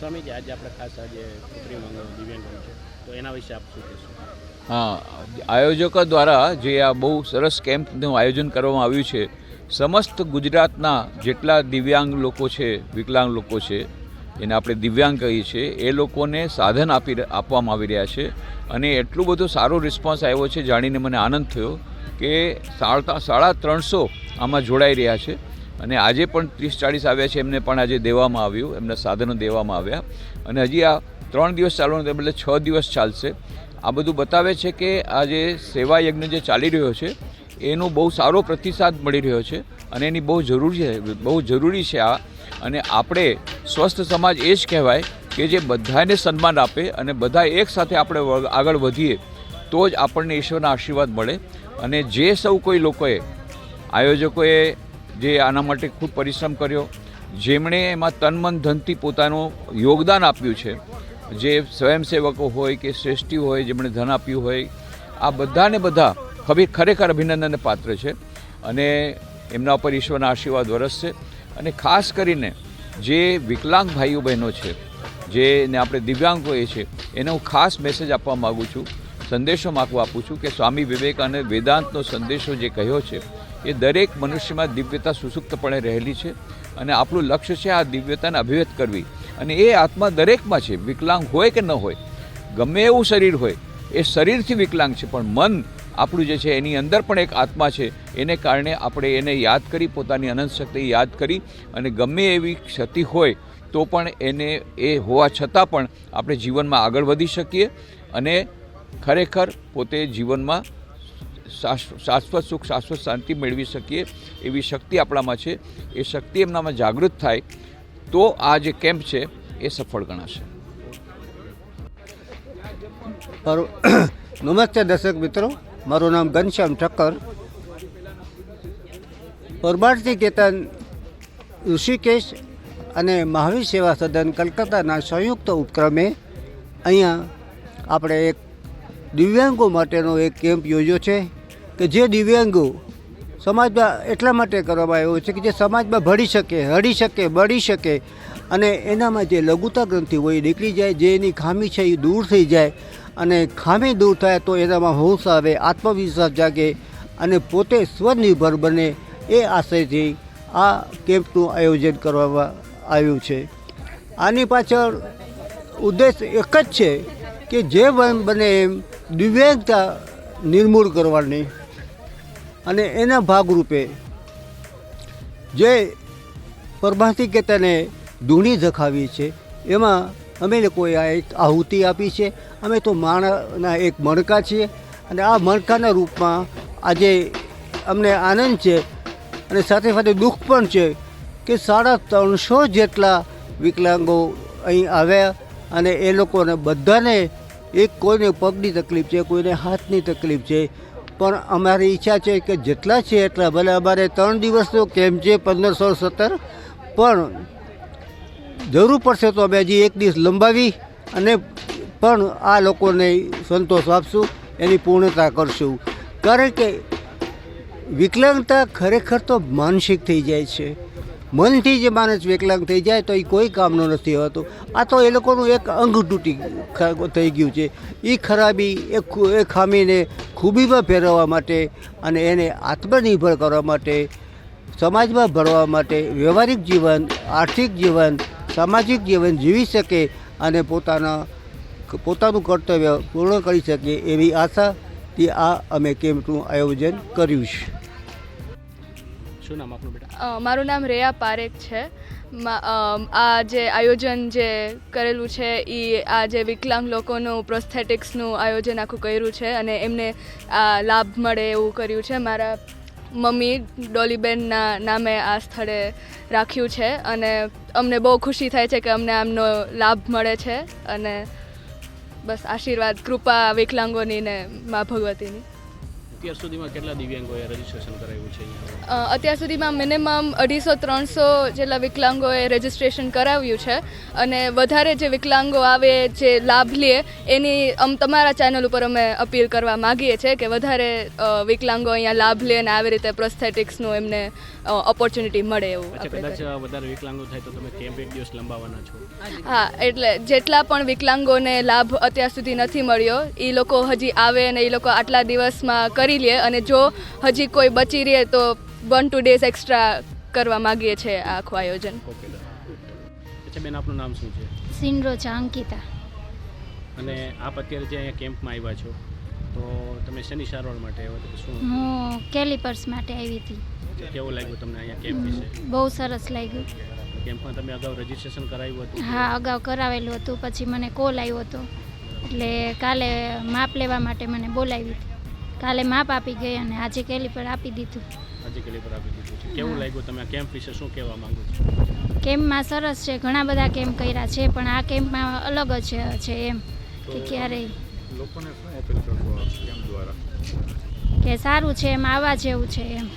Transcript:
સ્વામીજી આજે આપણે ખાસ આજે કૃત્રિમ અંગો દિવ્યાંગો છે. તો એના વિશે આપ શું કહેશો? હા, આયોજકો દ્વારા જે આ બહુ સરસ કેમ્પનું આયોજન કરવામાં આવ્યું છે, સમસ્ત ગુજરાતના જેટલા દિવ્યાંગ લોકો છે, વિકલાંગ લોકો છે, એને આપણે દિવ્યાંગ કહીએ છીએ, એ લોકોને સાધન આપી આપવામાં આવી રહ્યા છે અને એટલું બધું સારો રિસ્પોન્સ આવ્યો છે, જાણીને મને આનંદ થયો કે સાડા સાડા ત્રણસો આમાં જોડાઈ રહ્યા છે. અને આજે પણ ત્રીસ ચાળીસ આવ્યા છે, એમને પણ આજે દેવામાં આવ્યું, એમના સાધનો દેવામાં આવ્યા. અને હજી આ ત્રણ દિવસ ચાલવાનું બદલે છ દિવસ ચાલશે. આ બધું બતાવે છે કે આ જે સેવા યજ્ઞ જે ચાલી રહ્યો છે, એનો બહુ સારો પ્રતિસાદ મળી રહ્યો છે અને એની બહુ જરૂરી છે, બહુ જરૂરી છે આ. અને આપણે સ્વસ્થ સમાજ એ જ કહેવાય કે જે બધાને સન્માન આપે અને બધા એક સાથે આપણે આગળ વધીએ, તો જ આપણને ઈશ્વરના આશીર્વાદ મળે. અને જે સૌ કોઈ લોકોએ, આયોજકોએ જે આના માટે ખૂબ પરિશ્રમ કર્યો. જેમણે એમાં તન મન ધનથી પોતાનું યોગદાન આપ્યું છે. જે સ્વયંસેવકો હોય કે શ્રેષ્ઠી હોય, જેમણે ધન આપ્યું હોય, આ બધાને બધા ખબી ખરેખર અભિનંદનને પાત્ર છે અને એમના ઉપર ઈશ્વરના આશીર્વાદ વરસશે. અને ખાસ કરીને જે વિકલાંગ ભાઈઓ બહેનો છે જેને આપણે દિવ્યાંગ કહીએ છીએ એને હું ખાસ મેસેજ આપવા માગું છું, સંદેશો માગવા આપું છું કે સ્વામી વિવેકાનંદ વેદાંતનો સંદેશો જે કહ્યો છે એ દરેક મનુષ્યમાં દિવ્યતા સુસુપ્તપણે રહેલી છે અને આપણું લક્ષ્ય છે આ દિવ્યતાને અભિવ્યક્ત કરવી. અને એ આત્મા દરેકમાં છે, વિકલાંગ હોય કે ન હોય. ગમે એવું શરીર હોય, એ શરીરથી વિકલાંગ છે, પણ મન આપણું જે છે, એની અંદર પણ એક આત્મા છે. એને કારણે આપણે એને યાદ કરી, પોતાની અનંત શક્તિ યાદ કરી અને ગમે એવી ક્ષતિ હોય, તો પણ એને એ હોવા છતાં પણ આપણે જીવનમાં આગળ વધી શકીએ અને ખરેખર પોતે જીવનમાં શાશ્વત સુખ, શાશ્વત શાંતિ મેળવી શકીએ એવી શક્તિ આપણામાં છે. એ શક્તિ એમનામાં જાગૃત થાય તો આ જે કેમ્પ છે એ સફળ ગણાશે. નમસ્તે દર્શક મિત્રો. મારું નામ ઘનશ્યામ ઠક્કર. પરમાર્થી કેતન ઋષિકેશ અને મહાવીર સેવા સદન કલકત્તાના સંયુક્ત ઉપક્રમે અહીંયા આપણે એક દિવ્યાંગો માટેનો એક કેમ્પ યોજ્યો છે. કે જે દિવ્યાંગો સમાજમાં એટલા માટે કરવામાં આવ્યો છે કે જે સમાજમાં ભળી શકે, હળી શકે, બળી શકે અને એનામાં જે લઘુતા ગ્રંથિ હોય એ નીકળી જાય, જે એની ખામી છે એ દૂર થઈ જાય અને ખામી દૂર થાય તો એનામાં હોશ આવે, આત્મવિશ્વાસ જાગે અને પોતે સ્વનિર્ભર બને એ આશયથી આ કેમ્પનું આયોજન કરવામાં આવ્યું છે. આની પાછળ ઉદ્દેશ એક જ છે કે જે બને એમ દિવ્યાંગતા નિર્મૂળ કરવાની. અને એના ભાગરૂપે જે પરમાર્થી કેતને ધૂણી ધખાવી છે, એમાં અમે લોકોએ આ એક આહુતિ આપી છે. અમે તો માણના એક મણકા છીએ અને આ મણકાના રૂપમાં આજે અમને આનંદ છે અને સાથે સાથે દુઃખ પણ છે કે સાડા ત્રણસો જેટલા વિકલાંગો અહીં આવ્યા અને એ લોકોને બધાને એક કોઈને પગની તકલીફ છે, કોઈને હાથની તકલીફ છે. પણ અમારી ઈચ્છા છે કે જેટલા છે એટલા, ભલે અમારે ત્રણ દિવસનો કેમ્પ છે પંદર સોળ સત્તર, પણ જરૂર પડશે તો અમે હજી એક દિવસ લંબાવી અને પણ આ લોકોને સંતોષ આપશું, એની પૂર્ણતા કરશું. કારણ કે વિકલાંગતા ખરેખર તો માનસિક થઈ જાય છે. મનથી જે માણસ વિકલાંગ થઈ જાય તો એ કોઈ કામનો નથી હોતો. આ તો એ લોકોનું એક અંગ તૂટી થઈ ગયું છે. એ ખરાબી એ ખામીને ખૂબીમાં ફેરવવા માટે અને એને આત્મનિર્ભર કરવા માટે, સમાજમાં ભરવા માટે વ્યવહારિક જીવન, આર્થિક જીવન, સામાજિક જીવન જીવી શકે અને પોતાના પોતાનું કર્તવ્ય પૂર્ણ કરી શકે એવી આશાથી આ અમે કેમ્પનું આયોજન કર્યું છે. શું નામ આપનું બેટા? મારું નામ રેયા પારેખ છે. આ જે આયોજન જે કરેલું છે એ આ જે વિકલાંગ લોકોનું પ્રોસ્થેટિક્સનું આયોજન આખું કર્યું છે અને એમને આ લાભ મળે એવું કર્યું છે. મારા મમ્મી ડોલીબેનના નામે આ સ્થળે રાખ્યું છે અને અમને બહુ ખુશી થાય છે કે અમને આમનો લાભ મળે છે અને બસ આશીર્વાદ, કૃપા વિકલાંગોની ને મા ભગવતીની. અત્યાર સુધીમાં કેટલા દિવ્યાંગોએ રજીસ્ટ્રેશન કરાવ્યું છે અત્યાર સુધીમાં મિનિમમ અઢીસો ત્રણસો જેટલા વિકલાંગોએ રજીસ્ટ્રેશન કરાવ્યું છે અને વધારે જે વિકલાંગો આવે જે લાભ લે એની અમ તમારા ચેનલ ઉપર અમે અપીલ કરવા માગીએ છીએ કે વધારે વિકલાંગો અહીંયા લાભ લે અને આવી રીતે પ્રોસ્થેટિક્સનું એમને ઓપોર્ચ્યુનિટી મળે એવું કદાચ વધારે વિકલાંગો થાય તો તમે કેમ્પ એક દિવસ લંબાવવાના છો? હા એટલે જેટલા પણ વિકલાંગોને લાભ અત્યાર સુધી નથી મળ્યો એ લોકો હજી આવે અને એ લોકો આટલા દિવસમાં કરી લે અને જો હજી કોઈ બચી રહે તો વન ટુ ડેઝ એક્સ્ટ્રા કરવા માગીએ છીએ આ આખું આયોજન. અચ્છા બેન આપનું નામ શું છે? સિન્ડ્રો અંકિતા. અને આપ અત્યારે જે અહીંયા કેમ્પમાં આવ્યા છો તો તમે શેની સારવાર માટે આવ્યા છો શું? હું કેલિપર્સ માટે આવી હતી. કેવું લાગ્યું તમને અહીંયા કેમ્પ વિશે? બહુ સરસ લાગ્યું. કેમ્પમાં તમે અગાઉ રજીસ્ટ્રેશન કરાવ્યું હતું? હા અગાઉ કરાવેલું હતું પછી મને કોલ આવ્યો હતો. એટલે કાલે માપ લેવા માટે મને બોલાવી હતી. કાલે માપ આપી ગઈ અને આજે કેલિપર આપી દીધું. આજે કેલી પર આપી દીધું છે. કેવું લાગ્યું તમે કેમ્પ વિશે શું કહેવા માંગો છો? કેમ્પમાં સરસ છે ઘણા બધા કેમ્પ કર્યા છે પણ આ કેમ્પમાં અલગ જ છે એમ કે ક્યારેય. લોકોને શું અપીલ કરશો કેમ્પ દ્વારા? કે સારું છે એમ આવવા જેવું છે એમ.